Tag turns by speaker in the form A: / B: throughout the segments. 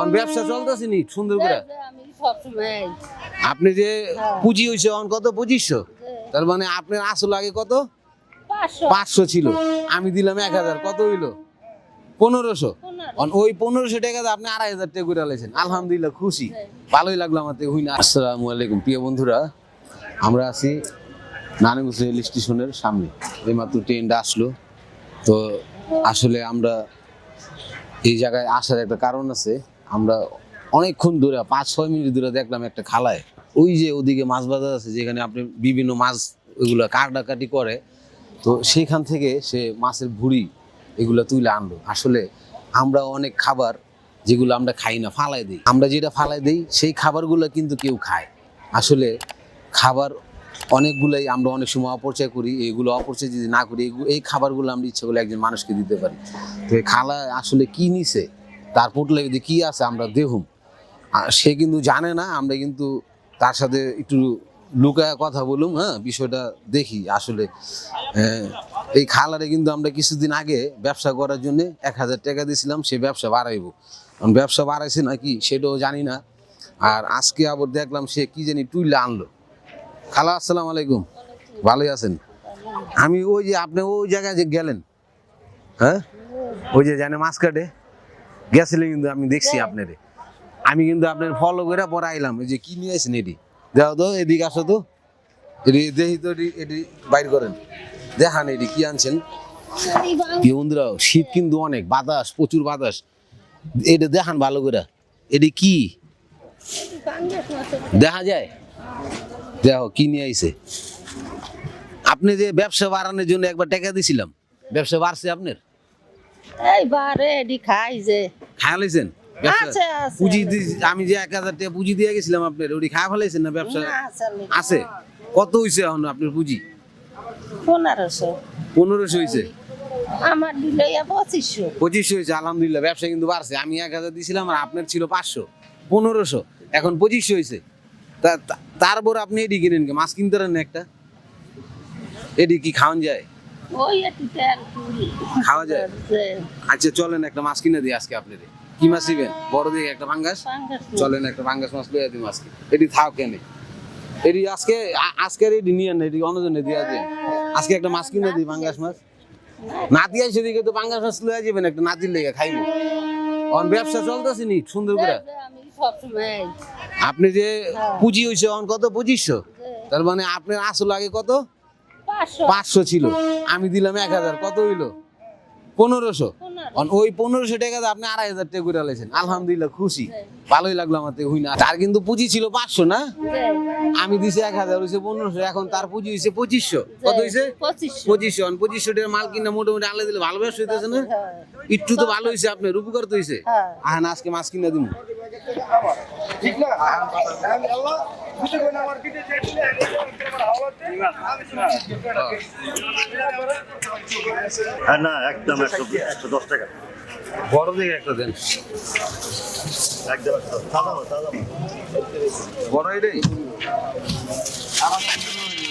A: On ব্যবসা চলতেছে নি সুন্দর করে?
B: আমি
A: আপনি যে
B: হ্যাঁ।
A: পুঁজি হয়েছে অন কত? পঁচিশশো? তার মানে আপনার আসল আগে কত?
B: পাঁচশো।
A: ছিল। আমি দিলাম এক হাজার কত হইল? পনেরোশো। অন ওই পনেরোশো টাকা আপনি আড়াই হাজার টাকা করে আলাইছেন আলহামদুলিল্লাহ খুশি। ভালোই লাগল আমার থেকে। হই না আসসালামু আলাইকুম। প্রিয় বন্ধুরা আমরা আছি নারায়ণগঞ্জ রেল স্টেশনের সামনে। এইমাত্র ট্রেনটা আসলো। তো আসলে আমরা এই জায়গায় আসার একটা কারণ আছে। আমরা অনেকক্ষণ দূরে পাঁচ, ছয় মিনিট দূরে দেখলাম একটা খালায়। ওই যে ওদিকে মাছ বাজার আছে, যেখানে আপনি বিভিন্ন মাছ ওইগুলো কাটাকাটি করে, তো সেইখান থেকে সে মাছের ভুড়ি এগুলো তুলে আনলো। আসলে আমরা অনেক খাবার যেগুলো আমরা খাই না, ফালাই দিই। আমরা যেটা ফালাই দিই, সেই খাবারগুলো কিন্তু কেউ খায়। আসলে খাবার অনেকগুলোই আমরা অনেক সময় অপচয় করি, এগুলো অপচয় যদি না করি, এই খাবারগুলো আমরা ইচ্ছা করলে একজন মানুষকে দিতে পারি। তো এই খালা আসলে কি নিছে? তার পোটলে যদি কি আছে আমরা দেহুম সে কিন্তু জানে না আমরা কিন্তু তার সাথে একটু লুকায় কথা বলুম হ্যাঁ বিষয়টা দেখি আসলে। আহ, এই খালারে কিন্তু আমরা কিছুদিন আগে ব্যবসা করার জন্য এক হাজার টাকা দিয়েছিলাম সে ব্যবসা বাড়াইবো। কারণ ব্যবসা বাড়াইছে নাকি সেটাও জানি না। আর আজকে আবার দেখলাম সে কি জানি টুইলে আনলো। খালা আসসালাম আলাইকুম। ভালোই আছেন? আমি ওই যে আপনি ওই জায়গায় যে গেলেন হ্যাঁ? ওই যে জানে মাছ কাটে গেছিলেন কিন্তু আমি দেখছি আপনারে। আমি কিন্তু আপনার ফলো করে পরে আইলাম। ওই যে কি নিয়ে আসেন এটি? দেখো তো এদিকে আসো তো। এটি দেখি তো এটি এটি বাইর করেন। দেখান এটি কি আনছেন। কি বন্ধুরা শীত কিন্তু অনেক বাতাস প্রচুর বাতাস। এটা দেখান ভালো করে। এটি কি? দেখা যায়? দেখো কি নিয়ে আইছে। আপনি যে ব্যবসা বাড়ানোর জন্য একবার টাকা দিছিলাম ব্যবসা বাড়ছে আপনার?
B: এইবারে এডি খাই যে।
A: খায়া লাইছেন
B: আছে, আছে।
A: পুঁজি আমি যে এক হাজার টাকা পুঁজি দিয়ে গেছিলাম আপনার ওটি খায়া ফেলাইছেন না ব্যবসা? আছে কত হইছে এখন আপনার পুঁজি?
B: পনেরোশো।
A: পনেরোশো হয়েছে
B: আমার দিলে পঁচিশশো।
A: পঁচিশশো হয়েছে আলহামদুলিল্লাহ ব্যবসা কিন্তু বাড়ছে। আমি এক হাজার দিয়েছিলাম আর আপনার ছিল পাঁচশো। পনেরোশো এখন পঁচিশশো হয়েছে তারপর আপনি এডি কিনেন কি? মাছ কিনতে পারেন একটা? এডি কি খাওয়ান যায়?
B: ওই একটু তেল পুরি
A: খাওয়া যায়? আচ্ছা চলেন একটা মাছ কিনে দিই আজকে আপনাদের। কি মাছ দিবেন বড় দিকে একটা ভাঙ্গাস চলেন একটা ভাঙ্গাস মাছ লইয়া দিই আজকে এটি থাক কেনে এটি আজকে আজকের এটি নিয়ে না এটি অন্যজনে দিয়া দিন। আজকে একটা মাছ কিনে দিই ভাঙ্গাস মাছ। নাতি আসে দিকে তো ভাঙ্গাস মাছ লইয়া যাবেন একটা নাতির লেগে খাইব। অন ব্যবসা চলতেছে নি সুন্দর করে? আপনি যে পুঁজি হয়েছে অন কত? পঁচিশশো? তার মানে আপনার আসল আগে কত?
B: পাঁচশো।
A: ছিল। আমি দিলাম এক হাজার। কত হইল? পনেরোশো। ওই পনেরোশো টাকা আপনি আড়াই হাজার টাকা করে আলাইছেন। আলহামদুলিল্লাহ খুশি। ভালোই লাগল আমার হই না তার কিন্তু পুঁজি ছিল পাঁচশো না? আমি দিছি এক হাজার হয়েছে পনেরোশো। এখন তার পুঁজি হয়েছে পঁচিশশো। কত হয়েছে
B: পঁচিশশো।
A: পঁচিশশো। টাকার মাল কিনা মোটামুটি আনলে দিলে ভালো ব্যবসা হইতেছে না?
B: হ্যাঁ।
A: একটু তো ভালো হয়েছে আপনার উপকার তো হয়েছে
B: হ্যাঁ।
A: আহ আজকে মাছ কিনা দিন
C: হ্যাঁ। না একদম একশো একশো দশ টাকা।
A: বড় দিকে একটা দেন।
C: একদম সাদা সাদা
A: বড় এটাই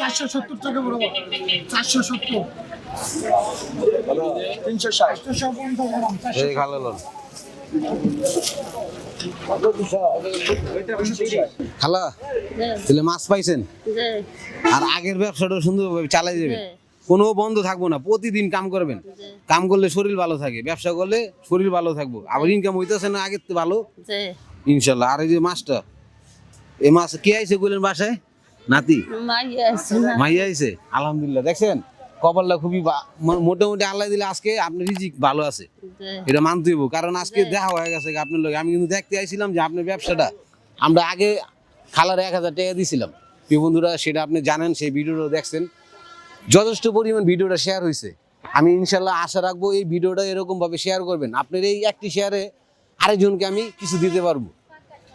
D: চারশো সত্তর টাকা চারশো সত্তর। তিনশো ষাট।
A: লন তাহলে মাছ পাইছেন? আর আগের ব্যবসাটা সুন্দরভাবে চালাই যাবে। কোনো বন্ধ থাকব না প্রতিদিন কাম করবেন। কাম করলে শরীর ভালো থাকে ব্যবসা করলে শরীর ভালো থাকব। আবার ইনকাম হইতেছে না আগের তো ভালো। ইনশাল্লাহ। আর এই যে মাছটা এই মাছ কে আইছে কইলেন বাসায়? নাতি?
B: মাইয়া
A: আইছে আলহামদুলিল্লাহ। দেখছেন কপালটা খুবই মোটামুটি আল্লাহ দিলে আজকে আপনার রিজিক ভালো আছে। এটা মানতে হইব কারণ আজকে দেখা। হয়ে গেছে আপনার লোক আমি কিন্তু দেখতে আইছিলাম যে আপনার ব্যবসাটা। আমরা আগে খালার এক হাজার টাকা দিয়েছিলাম প্রিয় বন্ধুরা সেটা আপনি জানেন সেই ভিডিওটা দেখছেন। যথেষ্ট পরিমাণ ভিডিওটা শেয়ার হয়েছে আমি ইনশাল্লাহ আশা রাখব এই ভিডিওটা এরকম ভাবে শেয়ার করবেন। আপনার এই একটি শেয়ারে আরেকজনকে আমি কিছু দিতে পারব।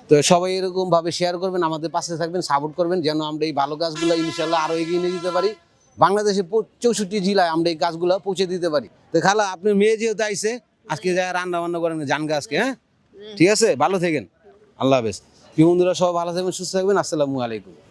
A: তো সবাই এরকম ভাবে শেয়ার করবেন, আমাদের পাশে থাকবেন সাপোর্ট করবেন, যেন আমরা এই ভালো গাছগুলো ইনশাল্লাহ আরও এগিয়ে নিয়ে যেতে পারি। বাংলাদেশে চৌষট্টি জেলায় আমরা এই গাছগুলো পৌঁছে দিতে পারি। তো খালা আপনি মেয়ে যেহেতু আইসে আজকে যা রান্না বান্না করেন যান আজকে হ্যাঁ? ঠিক আছে? ভালো থাকেন। আল্লাহ হাফেজ। কি বন্ধুরা সব ভালো থাকবেন, সুস্থ থাকবেন। আসসালামু আলাইকুম।